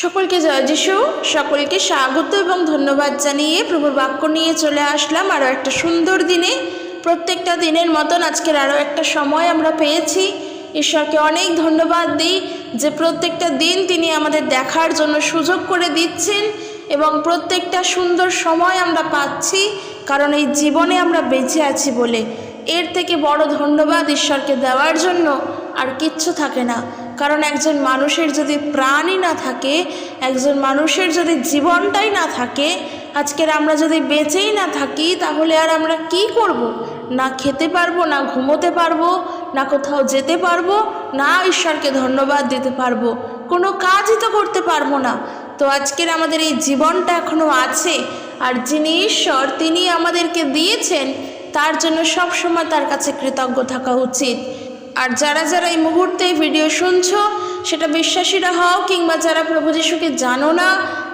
সকলকে জয় যিশু, সকলকে স্বাগত এবং ধন্যবাদ জানিয়ে প্রভুর বাক্য নিয়ে চলে আসলাম। আরও একটা সুন্দর দিনে, প্রত্যেকটা দিনের মতন আজকের আরও একটা সময় আমরা পেয়েছি। ঈশ্বরকে অনেক ধন্যবাদ দিই যে প্রত্যেকটা দিন তিনি আমাদের দেখার জন্য সুযোগ করে দিচ্ছেন এবং প্রত্যেকটা সুন্দর সময় আমরা পাচ্ছি, কারণ এই জীবনে আমরা বেঁচে আছি বলে। এর থেকে বড় ধন্যবাদ ঈশ্বরকে দেওয়ার জন্য, আর কিচ্ছু থাকে না। কারণ একজন মানুষের যদি প্রাণই না থাকে, একজন মানুষের যদি জীবনটাই না থাকে, আজকের আমরা যদি বেঁচেই না থাকি, তাহলে আর আমরা কি করব। না খেতে পারব, না ঘুমোতে পারব, না কোথাও যেতে পারব, না ঈশ্বরকে ধন্যবাদ দিতে পারব। কোনো কাজই তো করতে পারব না। তো আজকের আমাদের এই জীবনটা এখনও আছে, আর যিনি ঈশ্বর তিনি আমাদেরকে দিয়েছেন, তার জন্য সবসময় তার কাছে কৃতজ্ঞ থাকা উচিত। আর যারা যারা এই মুহূর্তে এই ভিডিও শুনছো, সেটা বিশ্বাসীরা হও কিংবা যারা প্রভু যিশুকে জানো না,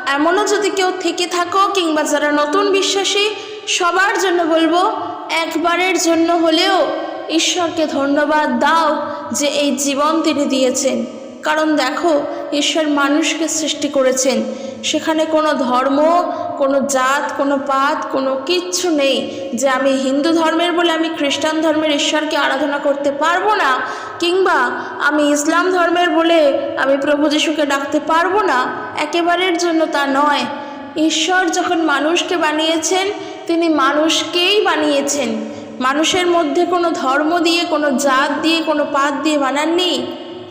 এমনও যদি কেউ থেকে থাকো কিংবা যারা নতুন বিশ্বাসী, সবার জন্য বলব, একবারের জন্য হলেও ঈশ্বরকে ধন্যবাদ দাও যে এই জীবন তিনি দিয়েছেন। কারণ দেখো, ঈশ্বর মানুষকে সৃষ্টি করেছেন। সেখানে কোনো ধর্ম কোনো জাত, কোনো পাত, কোনো কিচ্ছু নেই যে আমি হিন্দু ধর্মের বলে আমি খ্রিস্টান ধর্মের ঈশ্বরকে আরাধনা করতে পারব না কিংবা আমি ইসলাম ধর্মের বলে আমি প্রভু যিশুকে ডাকতে পারব না, একেবারের জন্য তা নয়। ঈশ্বর যখন মানুষকে বানিয়েছেন, তিনি মানুষকেই বানিয়েছেন। মানুষের মধ্যে কোনো ধর্ম দিয়ে, কোনো জাত দিয়ে, কোনো পাত দিয়ে বানাননি।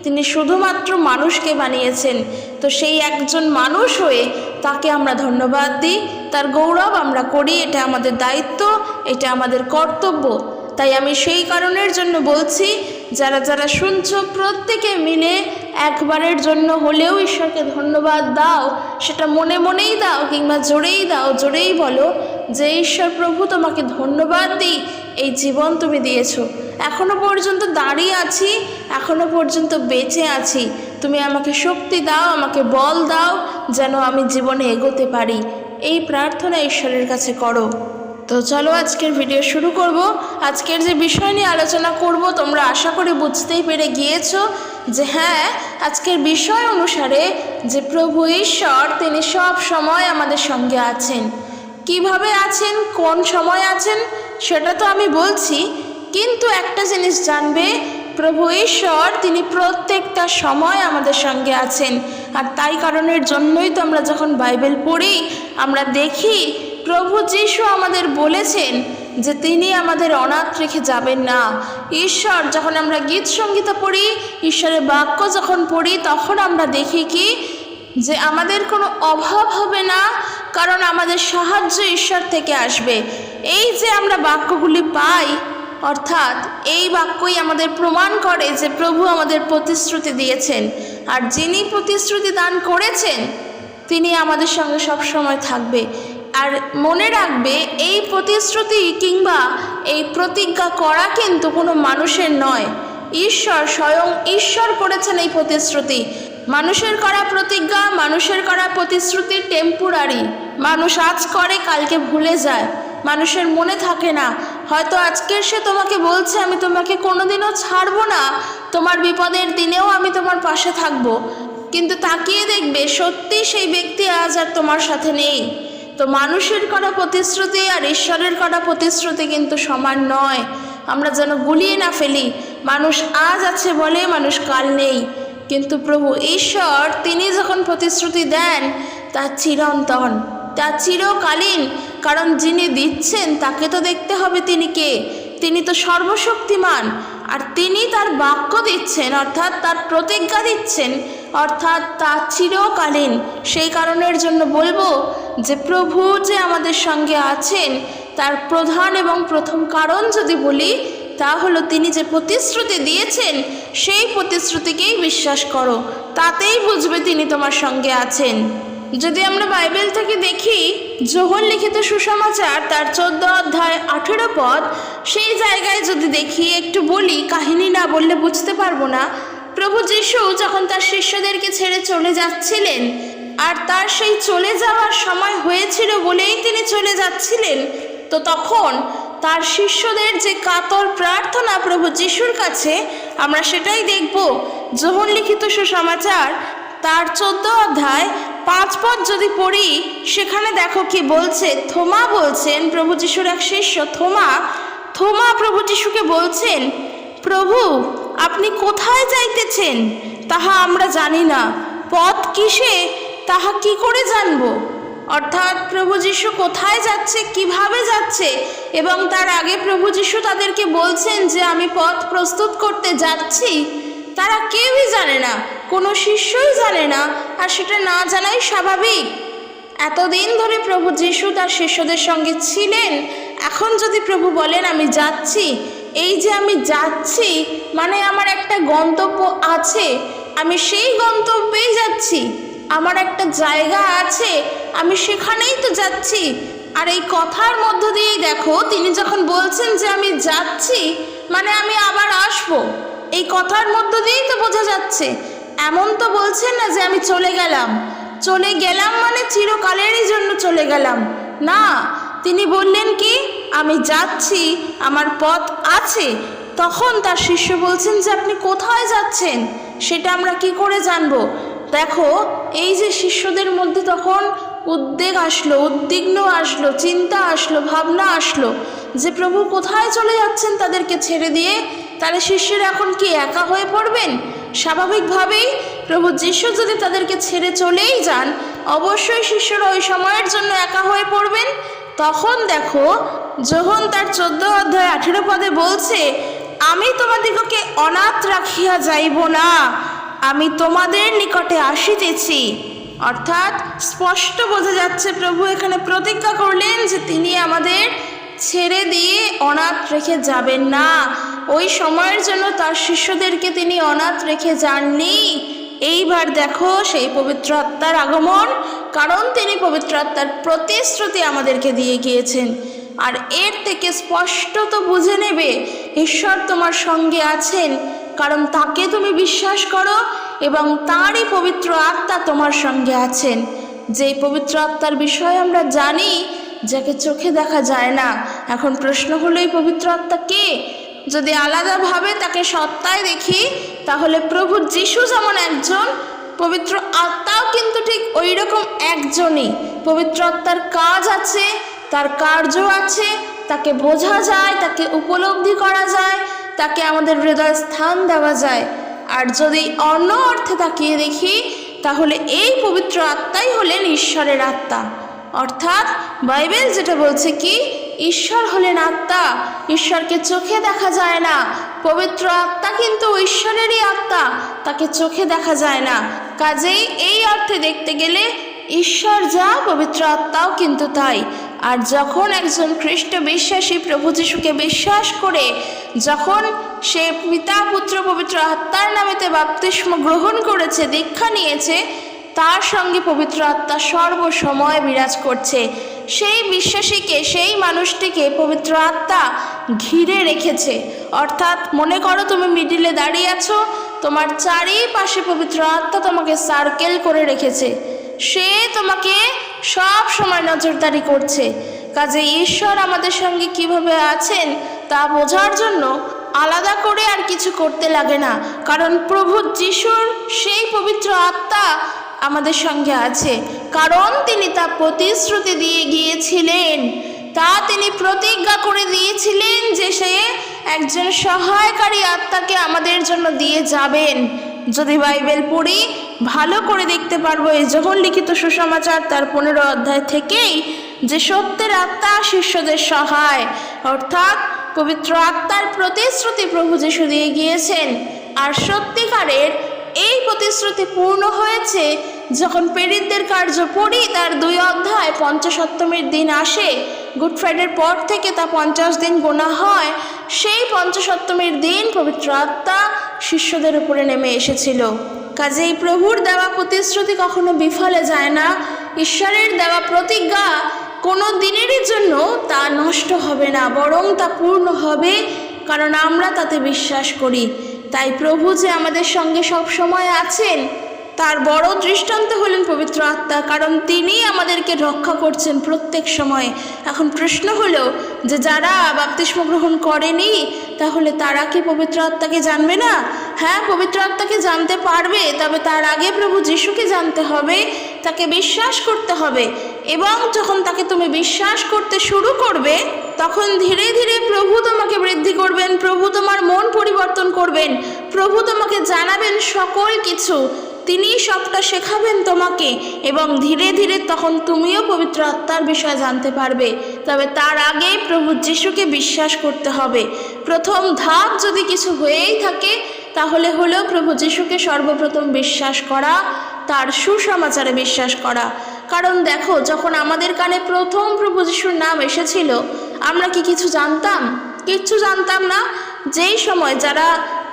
তিনি শুধুমাত্র মানুষকে বানিয়েছেন। তো সেই একজন মানুষ হয়ে তাকে আমরা ধন্যবাদ দিই। তার গৌরব আমরা করি, এটা আমাদের দায়িত্ব, এটা আমাদের কর্তব্য। তাই আমি সেই কারণের জন্য বলছি, যারা যারা শুনছো প্রত্যেকে মিলে একবারের জন্য হলেও ঈশ্বরকে ধন্যবাদ দাও। সেটা মনে মনেই দাও কিংবা জোরেই দাও, জোরেই বলো যে, ঈশ্বর প্রভু তোমাকে ধন্যবাদ দিই, এই জীবন তুমি দিয়েছ। এখনও পর্যন্ত দাঁড়িয়ে আছি, এখনও পর্যন্ত বেঁচে আছি। তুমি আমাকে শক্তি দাও, আমাকে বল দাও, যেন আমি জীবনে এগোতে পারি। এই প্রার্থনা ঈশ্বরের কাছে করো। তো চলো আজকের ভিডিও শুরু করব। আজকের যে বিষয় নিয়ে আলোচনা করব, তোমরা আশা করি বুঝতেই পেরে গিয়েছো যে হ্যাঁ আজকের বিষয় অনুসারে যে প্রভু ঈশ্বর, তিনি সব সময় আমাদের সঙ্গে আছেন। কীভাবে আছেন, কোন সময় আছেন, সেটা তো আমি বলছি কিন্তু একটা জিনিস জানবে, প্রভু ঈশ্বর, তিনি প্রত্যেকটা সময় আমাদের সঙ্গে আছেন। আর তাই কারণের জন্যই তো আমরা যখন বাইবেল পড়ি, আমরা দেখি প্রভু যিশু আমাদের বলেছেন যে তিনি আমাদের অনাথ রেখে যাবেন না। ঈশ্বর, যখন আমরা গীত সঙ্গীতা পড়ি, ঈশ্বরের বাক্য যখন পড়ি, তখন আমরা দেখি কি? যে আমাদের কোনো অভাব হবে না, কারণ আমাদের সাহায্য ঈশ্বর থেকে আসবে। এই যে আমরা বাক্যগুলি পাই অর্থাৎ এই বাক্যই আমাদের প্রমাণ করে যে প্রভু আমাদের প্রতিশ্রুতি দিয়েছেন। আর যিনি প্রতিশ্রুতি দান করেছেন, তিনি আমাদের সঙ্গে সব সময় থাকবে। আর মনে রাখবে, এই প্রতিশ্রুতি কিংবা এই প্রতিজ্ঞা করা কিন্তু কোনো মানুষের নয়। ঈশ্বর স্বয়ং ঈশ্বর করেছেন এই প্রতিশ্রুতি। মানুষের করা প্রতিজ্ঞা, মানুষের করা প্রতিশ্রুতি টেম্পোরারি মানুষ আজ করে, কালকে ভুলে যায়। মানুষের মনে থাকে না। হয়তো আজকের সে তোমাকে বলছে, আমি তোমাকে কোনোদিনও ছাড়বো না। তোমার বিপদের দিনেও আমি তোমার পাশে থাকব। কিন্তু তাকিয়ে দেখবে, সত্যি সেই ব্যক্তি আজ আর তোমার সাথে নেই। তো মানুষের করা প্রতিশ্রুতি আর ঈশ্বরের করা প্রতিশ্রুতি কিন্তু সমান নয়। আমরা যেন গুলিয়ে না ফেলি। মানুষ আজ আছে বলে মানুষ কাল নেই। কিন্তু প্রভু ঈশ্বর, তিনি যখন প্রতিশ্রুতি দেন তা চিরন্তন। তা চিরকালীন, কারণ যিনি দিচ্ছেন তাকে তো দেখতে হবে তিনি কে? তিনি তো সর্বশক্তিমান, আর তিনি তার বাক্য দিচ্ছেন, অর্থাৎ তার প্রতিজ্ঞা দিচ্ছেন, অর্থাৎ তা চিরকালীন। সেই কারণের জন্য বলব যে প্রভু যে আমাদের সঙ্গে আছেন, তার প্রধান এবং প্রথম কারণ যদি বলি, তা হলো তিনি যে প্রতিশ্রুতি দিয়েছেন, সেই প্রতিশ্রুতিকেই বিশ্বাস করো, তাতেই বুঝবে তিনি তোমার সঙ্গে আছেন। যদি আমরা বাইবেল থেকে দেখি, যোহন লিখিত সুসমাচার তার চোদ্দ অধ্যায় আঠেরো পদ, সেই জায়গায় যদি দেখি, একটু বলি, কাহিনী না বললে বুঝতে পারব না। প্রভু যিশু যখন তার শিষ্যদেরকে ছেড়ে চলে যাচ্ছিলেন, আর তার সেই চলে যাওয়ার সময় হয়েছিল বলেই তিনি চলে যাচ্ছিলেন, তো তখন তার শিষ্যদের যে কাতর প্রার্থনা প্রভু যিশুর কাছে, আমরা সেটাই দেখব। যোহন লিখিত সুসমাচার তার চোদ্দ অধ্যায় পাঁচ পদ যদি পড়ি, সেখানে দেখো কি বলছে, থোমা বলছেন, প্রভু যিশুর এক শিষ্য, থোমা থোমা প্রভু যিশুকে বলছেন, প্রভু, আপনি কোথায় যাইতেছেন? তাহা আমরা জানি না। পথ কিসে? তাহা কি করে জানব? অর্থাৎ প্রভু যিশু কোথায় যাচ্ছে, কীভাবে যাচ্ছে, এবং তার আগে প্রভু যিশু তাদেরকে বলছেন যে, আমি পথ প্রস্তুত করতে যাচ্ছি। তারা কেউই জানে না। কোনো শিষ্যই জানে না, আর সেটা না জানাই স্বাভাবিক। এতদিন ধরে প্রভু যিশু তার শিষ্যদের সঙ্গে ছিলেন। এখন যদি প্রভু বলেন, আমি যাচ্ছি। এই যে আমি যাচ্ছি মানে আমার একটা গন্তব্য আছে। আমি সেই গন্তব্যেই যাচ্ছি। আমার একটা জায়গা আছে। আমি সেখানেই তো যাচ্ছি। আর এই কথার মধ্য দিয়েই দেখো, তিনি যখন বলছেন যে আমি যাচ্ছি মানে আমি আবার আসব। এই কথার মধ্য দিয়েই তো বোঝা যাচ্ছে। এমন তো বলছেন না যে আমি চলে গেলাম। চলে গেলাম মানে চিরকালেরই জন্য চলে গেলাম। না, তিনি বললেন কি, আমি যাচ্ছি, আমার পথ আছে। তখন তার শিষ্য বলছেন যে আপনি কোথায় যাচ্ছেন? সেটা আমরা কি করে জানব? দেখো, এই যে শিষ্যদের মধ্যে তখন উদ্বেগ আসলো, উদ্বিগ্ন আসলো, চিন্তা আসলো, ভাবনা আসলো যে প্রভু কোথায় চলে যাচ্ছেন তাদেরকে ছেড়ে দিয়ে? তাহলে শিষ্যরা এখন কি একা হয়ে পড়বেন? স্বাভাবিকভাবেই প্রভু যিশু যদি তাদেরকে ছেড়ে চলেই যান, অবশ্যই শিষ্যরা ওই সময়ের জন্য একা হয়ে পড়বেন। তখন দেখো যখন তার চোদ্দ অধ্যায় আঠেরো পদে বলছে, আমি তোমাদিগকে অনাথ রাখিয়া যাইব না, আমি তোমাদের নিকটে আসিতেছি। অর্থাৎ স্পষ্ট বোঝা যাচ্ছে প্রভু এখানে প্রতিজ্ঞা করলেন যে তিনি আমাদের ছেড়ে দিয়ে অনাথ রেখে যাবেন না। ওই সময়ের জন্য তার শিষ্যদেরকে তিনি অনাথ রেখে যাননি। এইবার দেখো সেই পবিত্র আত্মার আগমন, কারণ তিনি পবিত্র আত্মার প্রতিশ্রুতি আমাদেরকে দিয়ে গিয়েছেন। আর এর থেকে স্পষ্ট তো বুঝে নেবে, ঈশ্বর তোমার সঙ্গে আছেন, কারণ তাকে তুমি বিশ্বাস করো এবং তারই পবিত্র আত্মা তোমার সঙ্গে আছেন। যেই পবিত্র আত্মার বিষয়ে আমরা জানি, যাকে চোখে দেখা যায় না। এখন প্রশ্ন হলো, এই পবিত্র আত্মা কে? যদি আলাদাভাবে তাকে সত্তায় দেখি, তাহলে প্রভু যিশু যেমন একজন, পবিত্র আত্মাও কিন্তু ঠিক ওই রকম একজনই। পবিত্র আত্মার কাজ আছে, তার কার্য আছে, তাকে বোঝা যায়, তাকে উপলব্ধি করা যায়, তাকে আমাদের হৃদয় স্থান দেওয়া যায়। আর যদি অন্য অর্থে তাকিয়ে দেখি, তাহলে এই পবিত্র আত্মাই হলেন ঈশ্বরের আত্মা। অর্থাৎ বাইবেল যেটা বলছে কি ঈশ্বর হলেন আত্মা। ঈশ্বরকে চোখে দেখা যায় না। পবিত্র আত্মা কিন্তু ঈশ্বরেরই আত্মা। তাকে চোখে দেখা যায় না। কাজেই এই অর্থে দেখতে গেলে ঈশ্বর যা, পবিত্র আত্মাও কিন্তু তাই। আর যখন একজন খ্রিস্ট বিশ্বাসী প্রভু যিশুকে বিশ্বাস করে, যখন সে পিতা, পুত্র, পবিত্র আত্মার নামেতে বাপ্তিস্ম গ্রহণ করেছে, দীক্ষা নিয়েছে, তার সঙ্গে পবিত্র আত্মা সর্বসময় বিরাজ করছে। সেই বিশ্বাসীকে, সেই মানুষটিকে পবিত্র আত্মা ঘিরে রেখেছে। অর্থাৎ মনে করো তুমি মিডিলে দাঁড়িয়ে আছো, তোমার চারিপাশে পবিত্র আত্মা তোমাকে সার্কেল করে রেখেছে। সে তোমাকে সব সময় নজরদারি করছে। কাজে ঈশ্বর আমাদের সঙ্গে কীভাবে আছেন তা বোঝার জন্য আলাদা করে আর কিছু করতে লাগে না। কারণ প্রভু যিশুর সেই পবিত্র আত্মা আমাদের সঙ্গে আছে। কারণ তিনি তা প্রতিশ্রুতি দিয়ে গিয়েছিলেন। তা তিনি প্রতিজ্ঞা করে দিয়েছিলেন যে সে একজন সহায়কারী আত্মাকে আমাদের জন্য দিয়ে যাবেন। যদি বাইবেল পড়ি, ভালো করে দেখতে পারব এই যখন লিখিত সুসমাচার তার পনেরো অধ্যায় থেকেই যে সত্যের আত্মা শিষ্যদের সহায়, অর্থাৎ পবিত্র আত্মার প্রতিশ্রুতি প্রভু যিশু দিয়ে গিয়েছেন। আর সত্যিকারের এই প্রতিশ্রুতি পূর্ণ হয়েছে যখন পেরিতদের কার্য পড়ি, তার দুই অধ্যায় পঞ্চসপ্তমীর দিন আসে। গুড ফ্রাইডের পর থেকে তা পঞ্চাশ দিন গোনা হয়। সেই পঞ্চসপ্তমীর দিন পবিত্র আত্মা শিষ্যদের উপরে নেমে এসেছিল। কাজেই প্রভুর দেওয়া প্রতিশ্রুতি কখনো বিফলে যায় না। ঈশ্বরের দেওয়া প্রতিজ্ঞা কোনো দিনেরই জন্য তা নষ্ট হবে না, বরং তা পূর্ণ হবে, কারণ আমরা তাতে বিশ্বাস করি। তাই প্রভু যে আমাদের সঙ্গে সব সময় আছেন তার বড় দৃষ্টান্ত হলেন পবিত্র আত্মা, কারণ তিনি আমাদেরকে রক্ষা করছেন প্রত্যেক সময়ে। এখন প্রশ্ন হলো যে যারা বাপতিস্ম গ্রহণ করেনি, তাহলে তারা কি পবিত্র আত্মাকে জানবে না? হ্যাঁ পবিত্র আত্মাকে জানতে পারবে, তবে তার আগে প্রভু যিশুকে জানতে হবে, তাকে বিশ্বাস করতে হবে। এবং যখন তাকে তুমি বিশ্বাস করতে শুরু করবে, তখন ধীরে ধীরে প্রভু তোমাকে বৃদ্ধি করবেন, প্রভু তোমার মন পরিবর্তন করবেন, প্রভু তোমাকে জানাবেন সকল কিছু। তিনি সবটা শেখাবেন তোমাকে এবং ধীরে ধীরে তখন তুমিও পবিত্র আত্মার বিষয়ে জানতে পারবে। তবে তার আগে প্রভু যিশুকে বিশ্বাস করতে হবে। প্রথম ধাপ যদি কিছু হয়েই থাকে, তাহলে হলো প্রভু যিশুকে সর্বপ্রথম বিশ্বাস করা, তার সুসমাচারে বিশ্বাস করা। কারণ দেখো, যখন আমাদের কানে প্রথম প্রভু যিশুর নাম এসেছিল, আমরা কি কিছু জানতাম? কিচ্ছু জানতাম না। যেই সময় যারা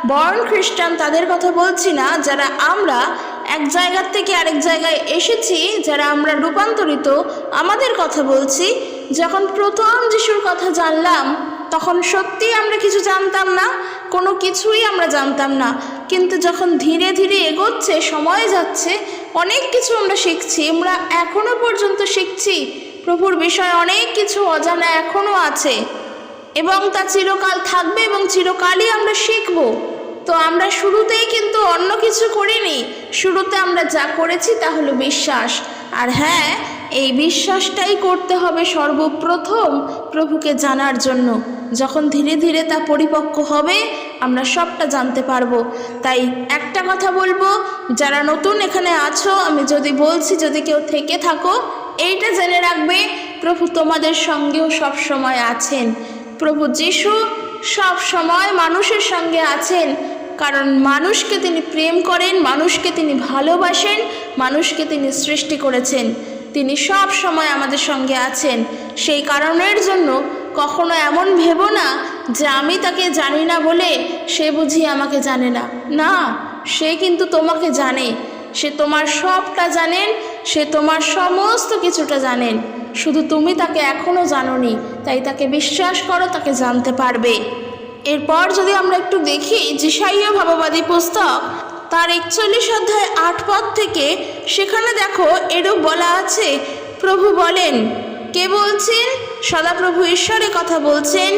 বর্ণ খ্রিস্টান তাদের কথা বলছি না, যারা আমরা এক জায়গার থেকে আরেক জায়গায় এসেছি, যারা আমরা রূপান্তরিত, আমাদের কথা বলছি। যখন প্রথম যিশুর কথা জানলাম, তখন সত্যি আমরা কিছু জানতাম না, কোনো কিছুই আমরা জানতাম না। কিন্তু যখন ধীরে ধীরে এগোচ্ছে, সময় যাচ্ছে, অনেক কিছু আমরা শিখছি, আমরা এখনও পর্যন্ত শিখছি। প্রভুর বিষয়ে অনেক কিছু অজানা এখনও আছে। এবং তা চিরকাল থাকবে এবং চিরকালই আমরা শিখব। তো আমরা শুরুতেই কিন্তু অন্য কিছু করিনি। শুরুতে আমরা যা করেছি তা হলো বিশ্বাস। আর হ্যাঁ এই বিশ্বাসটাই করতে হবে সর্বপ্রথম প্রভুকে জানার জন্য। যখন ধীরে ধীরে তা পরিপক্ক হবে, আমরা সবটা জানতে পারব। তাই একটা কথা বলব, যারা নতুন এখানে আছো, আমি যদি বলছি, যদি কেউ থেকে থাকো, এইটা জেনে রাখবে, প্রভু তোমাদের সঙ্গেও সব সময় আছেন। প্রভু যিশু সব সময় মানুষের সঙ্গে আছেন। কারণ মানুষকে তিনি প্রেম করেন, মানুষকে তিনি ভালোবাসেন, মানুষকে তিনি সৃষ্টি করেছেন। তিনি সব সময় আমাদের সঙ্গে আছেন। সেই কারণের জন্য কখনো এমন ভেবো না যে আমি তাকে জানি না বলে সে বুঝি আমাকে জানে না। না, সে কিন্তু তোমাকে জানে। সে তোমার সবটা জানেন, সে তোমার সমস্ত কিছুটা জানেন। শুধু তুমি তাকে এখনও জানোনি, তাই তাকে বিশ্বাস করো, তাকে জানতে পারবে। এরপর যদি আমরা একটু দেখি জিসাইয় ভাববাদী পুস্তক, তার একচল্লিশ অধ্যায় আট পদ থেকে সেখানে দেখো, এরূপ বলা আছে, প্রভু বলেন, কে বলছেন? সদাপ্রভু ঈশ্বরে কথা বলছেন,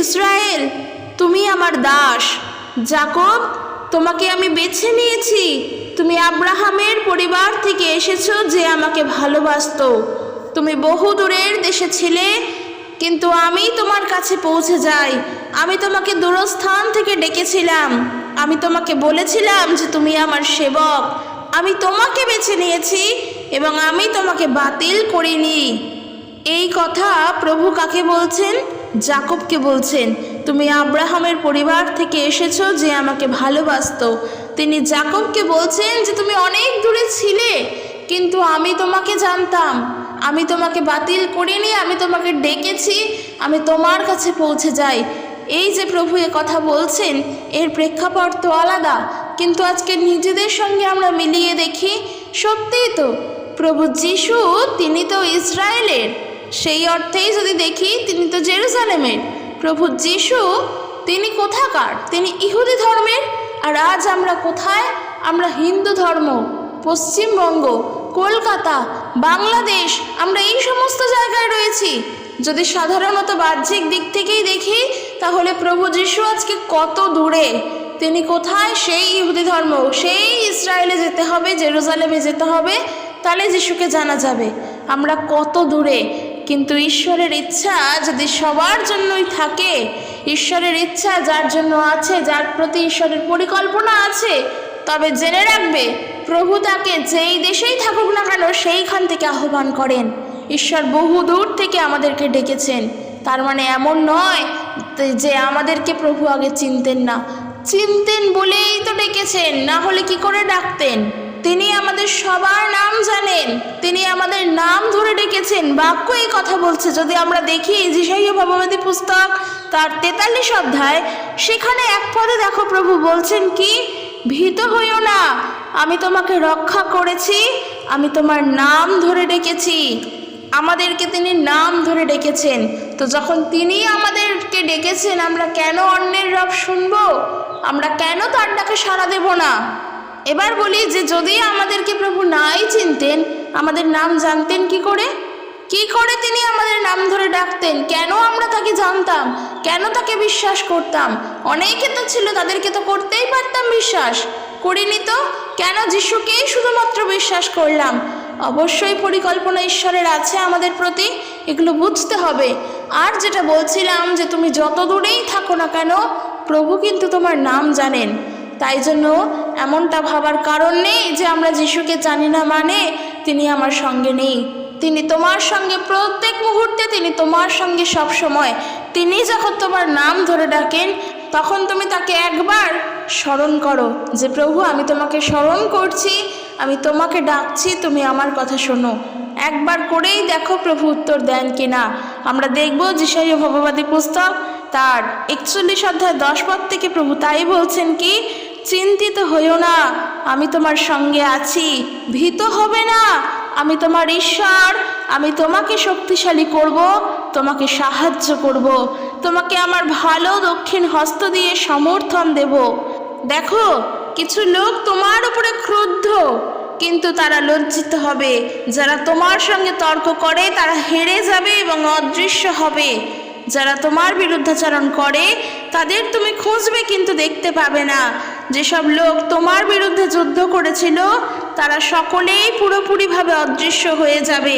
ইসরায়েল, তুমি আমার দাস জাকব তোমাকে আমি বেছে নিয়েছি, তুমি আব্রাহামের পরিবার থেকে এসেছ যে আমাকে ভালোবাসতো। তুমি বহু দূরের দেশে ছিলে, কিন্তু আমি তোমার কাছে পৌঁছে যাই। আমি তোমাকে দূরস্থান থেকে ডেকেছিলাম। আমি তোমাকে বলেছিলাম যে তুমি আমার সেবক। আমি তোমাকে বেছে নিয়েছি এবং আমি তোমাকে বাতিল করিনি। এই কথা প্রভু কাকে বলছেন? জাকবকে বলছেন, তুমি আব্রাহামের পরিবার থেকে এসেছ যে আমাকে ভালোবাসত। তিনি জাকবকে বলছেন যে তুমি অনেক দূরে ছিলে, কিন্তু আমি তোমাকে জানতাম। আমি তোমাকে বাতিল করিনি, আমি তোমাকে ডেকেছি, আমি তোমার কাছে পৌঁছে যাই। এই যে প্রভু এ কথা বলছেন, এর প্রেক্ষাপট তো আলাদা, কিন্তু আজকে নিজেদের সঙ্গে আমরা মিলিয়ে দেখি, সত্যিই তো, প্রভু যিশু তিনি তো ইসরায়েলের, সেই অর্থেই যদি দেখি তিনি তো জেরুজালেমের প্রভু যিশু তিনি কোথাকার? তিনি ইহুদি ধর্মের? আর আজ আমরা কোথায়? আমরা হিন্দু ধর্ম, পশ্চিমবঙ্গ, কলকাতা বাংলাদেশ, আমরা এই সমস্ত জায়গায় রয়েছি। যদি সাধারণত বাহ্যিক দিক থেকেই দেখি, তাহলে প্রভু যিশু আজকে কত দূরে? তিনি কোথায়? সেই ইহুদি ধর্ম, সেই ইসরায়েলে যেতে হবে, জেরুজালেমে যেতে হবে, তাহলে যিশুকে জানা যাবে। আমরা কত দূরে? কিন্তু ঈশ্বরের ইচ্ছা যদি সবার জন্যই থাকে, ঈশ্বরের ইচ্ছা যার জন্য আছে, যার প্রতি ঈশ্বরের পরিকল্পনা আছে তবে জেনে রাখবে, প্রভু তাকে যেই দেশেই থাকুক না কেন সেইখান থেকে আহ্বান করেন। ঈশ্বর বহু দূর থেকে আমাদেরকে ডেকেছেন। তার মানে এমন নয় যে আমাদেরকে প্রভু আগে চিনতেন না। চিনতেন বলেই তো ডেকেছেন, না হলে কি করে ডাকতেন? তিনি আমাদের সবার নাম জানেন, তিনি আমাদের নাম ধরে ডেকেছেন। বাক্য এই কথা বলছে, যদি আমরা দেখি যিশাইয় ভগবতী পুস্তক, তার তেতাল্লিশ অধ্যায়, সেখানে এক পদে দেখো প্রভু বলছেন কি? ভীত হইও না। আমি তোমাকে রক্ষা করেছি, আমি তোমার নাম ধরে ডেকেছি। আমাদেরকে তিনি নাম ধরে ডেকেছেন। তো যখন তিনি আমাদেরকে ডেকেছেন, আমরা কেন অন্যের রব শুনব? আমরা কেন তার ডাকে সাড়া দেব না? এবার বলি যে, যদি আমাদেরকে প্রভু নাই চিনতেন, আমাদের নাম জানতেন কি করে? কি করে তিনি আমাদের নাম ধরে ডাকতেন? কেন আমরা তাকে জানতাম? কেন তাকে বিশ্বাস করতাম? অনেকে তো ছিল, তাদেরকে তো করতেই পারতাম বিশ্বাস। করিনি তো? কেন যিশুকেই শুধুমাত্র বিশ্বাস করলাম? অবশ্যই পরিকল্পনা ঈশ্বরের আছে আমাদের প্রতি, এগুলো বুঝতে হবে। আর যেটা বলছিলাম যে তুমি যত দূরেই থাকো না কেন, প্রভু কিন্তু তোমার নাম জানেন। তাই জন্য এমনটা ভাবার কারণ নেই যে আমরা যিশুকে জানি না মানে তিনি আমার সঙ্গে নেই। তিনি তোমার সঙ্গে, প্রত্যেক মুহূর্তে তিনি তোমার সঙ্গে সব সময় তিনি যখন তোমার নাম ধরে ডাকেন, তখন তুমি তাকে একবার স্মরণ করো যে, প্রভু, আমি তোমাকে স্মরণ করছি, আমি তোমাকে ডাকছি, তুমি আমার কথা শোনো। একবার করেই দেখো প্রভু উত্তর দেন কিনা। আমরা দেখব যিশাই ভগবাদী পুস্তক তার একচল্লিশ অধ্যায় দশ পদ থেকে প্রভু তাই বলছেন কি, চিন্তিত হইও না, আমি তোমার সঙ্গে আছি, ভীত হবে না আমি তোমার ঈশ্বর, আমি তোমাকে শক্তিশালী করব, তোমাকে সাহায্য করব, তোমাকে আমার ভালো দক্ষিণ হস্ত দিয়ে সমর্থন দেব। দেখো, কিছু লোক তোমার উপরে ক্রুদ্ধ, কিন্তু তারা লজ্জিত হবে। যারা তোমার সঙ্গে তর্ক করে, তারা হেরে যাবে এবং অদৃশ্য হবে। যারা তোমার বিরুদ্ধাচরণ করে, তাদের তুমি খুঁজবে, কিন্তু দেখতে পাবে না। যেসব লোক তোমার বিরুদ্ধে যুদ্ধ করেছিল, তারা সকলেই পুরোপুরিভাবে অদৃশ্য হয়ে যাবে।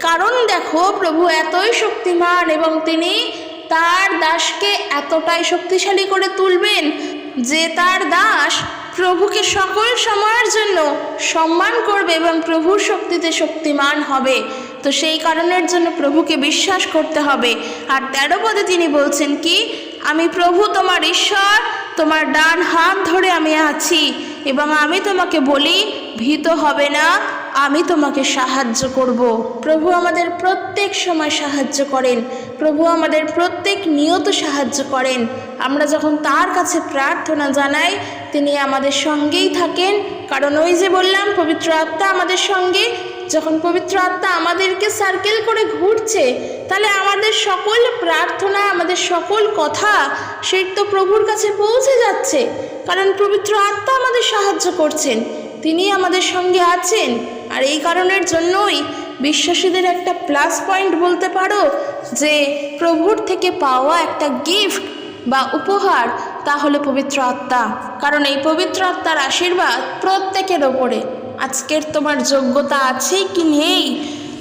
কারণ দেখো, প্রভু এতই শক্তিমান এবং তিনি তার দাসকে এতটাই শক্তিশালী করে তুলবেন যে তার দাস প্রভুকে সকল সময়ের জন্য সম্মান করবে এবং প্রভুর শক্তিতে শক্তিমান হবে। তো সেই কারণের জন্য প্রভুকে বিশ্বাস করতে হবে। আর তেরো পদে তিনি বলছেন কি, আমি প্রভু তোমার ঈশ্বর তোমার ডান হাত ধরে আমি আছি এবং আমি তোমাকে বলি, ভীত হবে না, আমি তোমাকে সাহায্য করব। প্রভু আমাদের প্রত্যেক সময় সাহায্য করেন। প্রভু আমাদের প্রত্যেক নিয়ত সাহায্য করেন। আমরা যখন তার কাছে প্রার্থনা জানাই, তিনি আমাদের সঙ্গেই থাকেন। কারণ ওই যে বললাম, পবিত্র আত্মা আমাদের সঙ্গে যখন পবিত্র আত্মা আমাদেরকে সার্কেল করে ঘুরছে, তাহলে আমাদের সকল প্রার্থনা, আমাদের সকল কথা সেই তো প্রভুর কাছে পৌঁছে যাচ্ছে। কারণ পবিত্র আত্মা আমাদের সাহায্য করছেন, তিনি আমাদের সঙ্গে আছেন। আর এই কারণের জন্যই বিশ্বাসীদের একটা প্লাস পয়েন্ট বলতে পারো যে, প্রভুর থেকে পাওয়া একটা গিফট বা উপহার, তা হলো পবিত্র আত্মা। কারণ এই পবিত্র আত্মার আশীর্বাদ প্রত্যেকের ওপরে। আজকের তোমার যোগ্যতা আছে কি নেই?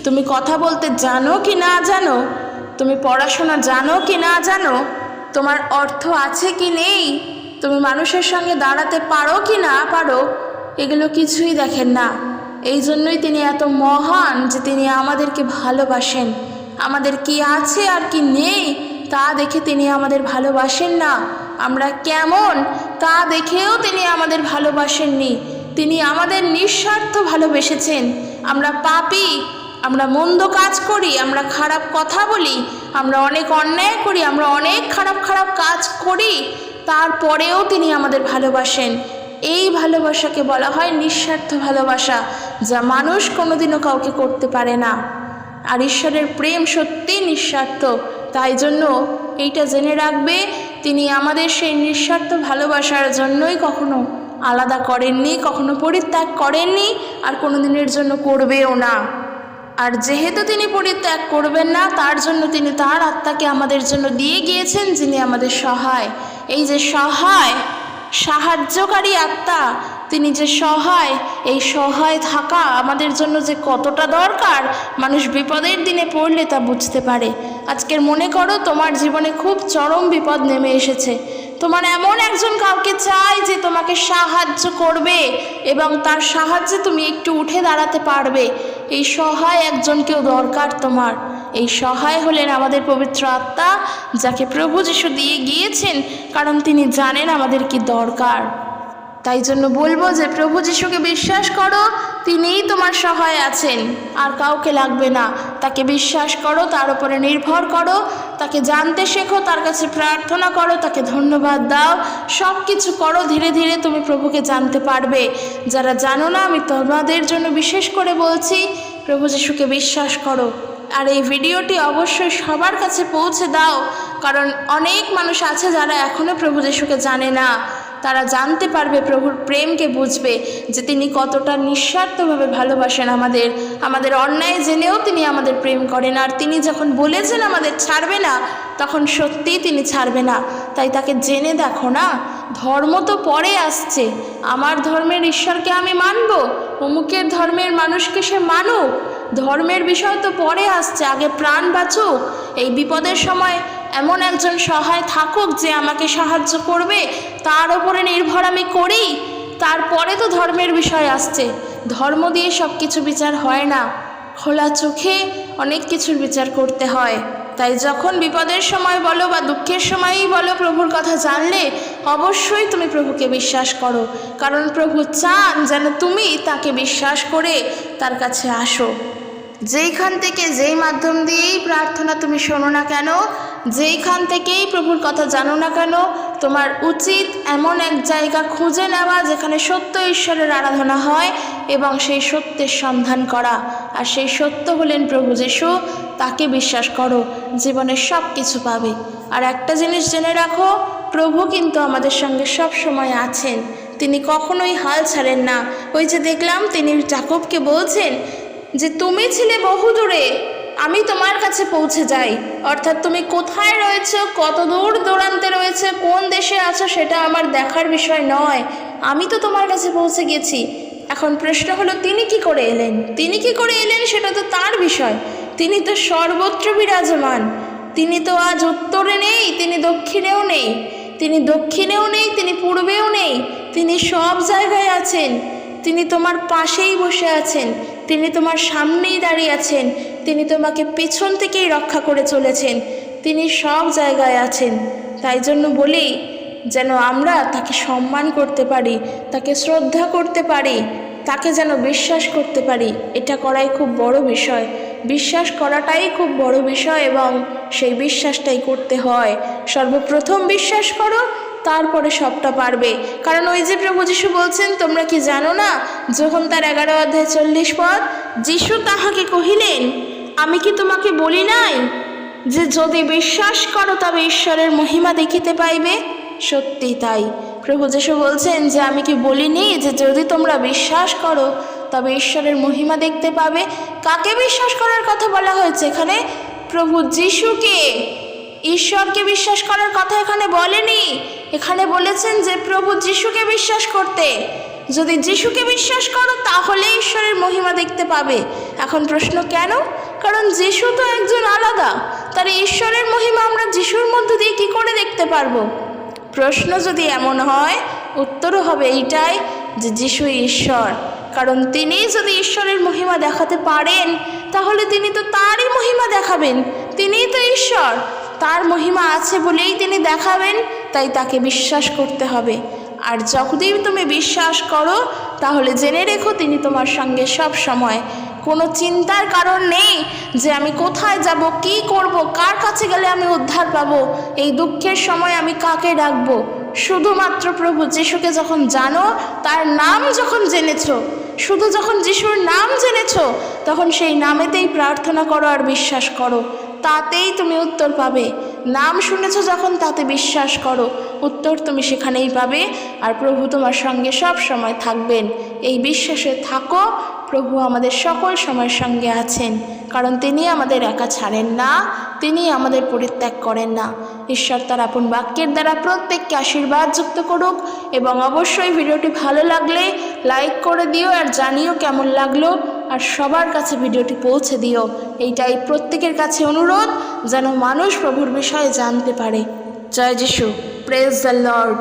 তুমি কথা বলতে জানো কি না জানো? তুমি পড়াশোনা জানো কি না জানো? তোমার অর্থ আছে কি নেই? তুমি মানুষের সঙ্গে দাঁড়াতে পারো কি না পারো? এগুলো কিছুই দেখেন না। এই জন্যই তিনি এত মহান যে তিনি আমাদেরকে ভালোবাসেন। আমাদের কি আছে আর কি নেই, তা দেখে তিনি আমাদের ভালোবাসেন না। আমরা কেমন? তা দেখেও তিনি আমাদের ভালোবাসেননি। তিনি আমাদের নিঃস্বার্থ ভালোবেসেছেন। আমরা পাপি, আমরা মন্দ কাজ করি, আমরা খারাপ কথা বলি, আমরা অনেক অন্যায় করি, আমরা অনেক খারাপ খারাপ কাজ করি। তারপরেও তিনি আমাদের ভালোবাসেন। এই ভালোবাসাকে বলা হয় নিঃস্বার্থ ভালোবাসা, যা মানুষ কোনোদিনও কাউকে করতে পারে না। আর ঈশ্বরের প্রেম সত্যিই নিঃস্বার্থ, তাই জন্য এইটা জেনে রাখবে, তিনি আমাদের সেই নিঃস্বার্থ ভালোবাসার জন্যই কখনো আলাদা করেননি, কখনো পরিত্যাগ করেননি আর কোনো দিনের জন্য করবেও না। আর যেহেতু তিনি পরিত্যাগ করবেন না, তার জন্য তিনি তার আত্মাকে আমাদের জন্য দিয়ে গিয়েছেন, যিনি আমাদের সহায়। এই যে সহায়, সাহায্যকারী আত্মা, তিনি যে সহায়, এই সহায় থাকা আমাদের জন্য যে কতটা দরকার, মানুষ বিপদের দিনে পড়লে তা বুঝতে পারে। আজকের মনে করো, তোমার জীবনে খুব চরম বিপদ নেমে এসেছে। তোমার এমন একজন কাউকে চাই যে তোমাকে সাহায্য করবে এবং তার সাহায্যে তুমি একটু উঠে দাঁড়াতে পারবে। এই সহায় একজনকেও দরকার তোমার। এই সহায় হলেন আমাদের পবিত্র আত্মা, যাকে প্রভু যিশু দিয়ে গিয়েছেন, কারণ তিনি জানেন আমাদের কি দরকার। তাই জন্য বলব যে প্রভু যিশুকে বিশ্বাস করো, তিনিই তোমার সহায় আছেন। আর কাউকে লাগবে না। তাকে বিশ্বাস করো, তার উপরে নির্ভর করো, তাকে জানতে শেখো, তার কাছে প্রার্থনা করো, তাকে ধন্যবাদ দাও। সব কিছু করো, ধীরে ধীরে তুমি প্রভুকে জানতে পারবে। যারা জানো না, আমি তোমাদের জন্য বিশেষ করে বলছি, প্রভু যিশুকে বিশ্বাস করো। আর এই ভিডিওটি অবশ্যই সবার কাছে পৌঁছে দাও, কারণ অনেক মানুষ আছে যারা এখনও প্রভু যিশুকে জানে না। তারা জানতে পারবে, প্রভুর প্রেমকে বুঝবে যে তিনি কতটা নিঃস্বার্থভাবে ভালোবাসেন আমাদের। আমাদের অন্যায় জেনেও তিনি আমাদের প্রেম করেন, আর তিনি যখন বলেছেন আমাদের ছাড়বে না, তখন সত্যিই তিনি ছাড়বে না। তাই তাকে জেনে দেখো না, ধর্ম তো পরে আসছে। আমার ধর্মের ঈশ্বরকে আমি মানব, অমুকের ধর্মের মানুষকে সে মানুক। ধর্মের বিষয় তো পরে আসছে, আগে প্রাণ বাঁচুক। এই বিপদের সময় এমন একজন সহায় থাকুক যে আমাকে সাহায্য করবে, তার ওপরে নির্ভর আমি করি। তারপরে তো ধর্মের বিষয় আসছে। ধর্ম দিয়ে সব কিছু বিচার হয় না। খোলা চোখে অনেক কিছুর বিচার করতে হয়। তাই যখন বিপদের সময় বলো বা দুঃখের সময়ই বলো প্রভুর কথা জানলে, অবশ্যই তুমি প্রভুকে বিশ্বাস করো। কারণ প্রভু চান যেন তুমি তাকে বিশ্বাস করে তার কাছে আসো। যেইখান থেকে যেই মাধ্যম দিয়েই প্রার্থনা তুমি শোনো না কেন যেইখান থেকেই প্রভুর কথা জানো না কেন, তোমার উচিত এমন এক জায়গা খুঁজে নেওয়া যেখানে সত্য ঈশ্বরের আরাধনা হয় এবং সেই সত্যের সন্ধান করা। আর সেই সত্য হলেন প্রভু যিশু, তাকে বিশ্বাস করো জীবনের সব কিছু পাবে। আর একটা জিনিস জেনে রাখো, প্রভু কিন্তু আমাদের সঙ্গে সব সময় আছেন। তিনি কখনোই হাল ছাড়েন না। ওই যে দেখলাম তিনি জাকবকে বলছেন যে, তুমি ছিলে বহু দূরে আমি তোমার কাছে পৌঁছে যাই। অর্থাৎ তুমি কোথায় রয়েছো, কত দূর দূরান্তে রয়েছে, কোন দেশে আছো সেটা আমার দেখার বিষয় নয়। আমি তো তোমার কাছে পৌঁছে গেছি। এখন প্রশ্ন হলো, তিনি কি করে এলেন? তিনি কি করে এলেন সেটা তো তার বিষয়। তিনি তো সর্বত্র বিরাজমান। তিনি তো আজ উত্তরে নেই, তিনি দক্ষিণেও নেই। তিনি দক্ষিণেও নেই, তিনি পূর্বেও নেই। তিনি সব জায়গায় আছেন। তিনি তোমার পাশেই বসে আছেন। তিনি তোমার সামনেই দাঁড়িয়ে আছেন। তিনি তোমাকে পেছন থেকেই রক্ষা করে চলেছেন। তিনি সব জায়গায় আছেন। তাই জন্য বলি, যেন আমরা তাকে সম্মান করতে পারি, তাকে শ্রদ্ধা করতে পারি, তাকে যেন বিশ্বাস করতে পারি। এটা করাই খুব বড় বিষয়। বিশ্বাস করাটাই খুব বড় বিষয় এবং সেই বিশ্বাসটাই করতে হয়। সর্বপ্রথম বিশ্বাস করো, তারপরে সবটা পারবে। কারণ ওই যে প্রভু যিশু বলছেন, তোমরা কি জানো না? যখন তার এগারো অধ্যায় চল্লিশ পদ, যিশু তাহাকে কহিলেন আমি কি তোমাকে বলি নাই যে যদি বিশ্বাস করো তবে ঈশ্বরের মহিমা দেখিতে পাইবে? সত্যি তাই। প্রভু যিশু বলছেন যে আমি কি বলিনি যে যদি তোমরা বিশ্বাস করো তবে ঈশ্বরের মহিমা দেখতে পাবে? কাকে বিশ্বাস করার কথা বলা হয়েছে এখানে? প্রভু যিশুকে। ঈশ্বরকে বিশ্বাস করার কথা এখানে বলেনি। এখানে বলেছেন যে প্রভু যিশুকে বিশ্বাস করতে। যদি যিশুকে বিশ্বাস করো তাহলে ঈশ্বরের মহিমা দেখতে পাবে। এখন প্রশ্ন কেন? কারণ যিশু তো একজন আলাদা। তার ঈশ্বরের মহিমা আমরা যিশুর মধ্য দিয়ে কি করে দেখতে পারব? প্রশ্ন যদি এমন হয় উত্তরও হবে এইটাই যে যিশু ঈশ্বর। কারণ তিনি যদি ঈশ্বরের মহিমা দেখাতে পারেন, তাহলে তিনি তো তারই মহিমা দেখাবেন। তিনিই তো ঈশ্বর। তার মহিমা আছে বলেই তিনি দেখাবেন, তাই তাকে বিশ্বাস করতে হবে। আর যতদিন তুমি বিশ্বাস করো, তাহলে জেনে রেখো তিনি তোমার সঙ্গে সব সময় কোনো চিন্তার কারণ নেই যে আমি কোথায় যাব, কি করব, কার কাছে গেলে আমি উদ্ধার পাবো, এই দুঃখের সময় আমি কাকে ডাকবো? শুধুমাত্র প্রভু যিশুকে যখন জানো, তার নাম যখন জেনেছো, শুধু যখন যিশুর নাম জেনেছ, তখন সেই নামেতেই প্রার্থনা করো আর বিশ্বাস করো, তাতেই তুমি উত্তর পাবে। নাম শুনেছো যখন, তাতে বিশ্বাস করো, উত্তর তুমি সেখানেই পাবে, আর প্রভু তোমার সঙ্গে সব সময় থাকবেন। এই বিশ্বাসে থাকো প্রভু আমাদের সকল সময়ের সঙ্গে আছেন, কারণ তিনি আমাদের একা ছাড়েন না, তিনি আমাদের পরিত্যাগ করেন না। ঈশ্বর তার আপন বাক্যের দ্বারা প্রত্যেককে আশীর্বাদ যুক্ত করুক এবং অবশ্যই ভিডিওটি ভালো লাগলে লাইক করে দিও আর জানিও কেমন লাগল আর সবার কাছে ভিডিওটি পৌঁছে দিও। এইটাই প্রত্যেকের কাছে অনুরোধ, যেন মানুষ প্রভুর বিষয়ে জানতে পারে। জয় যিশু। Praise the Lord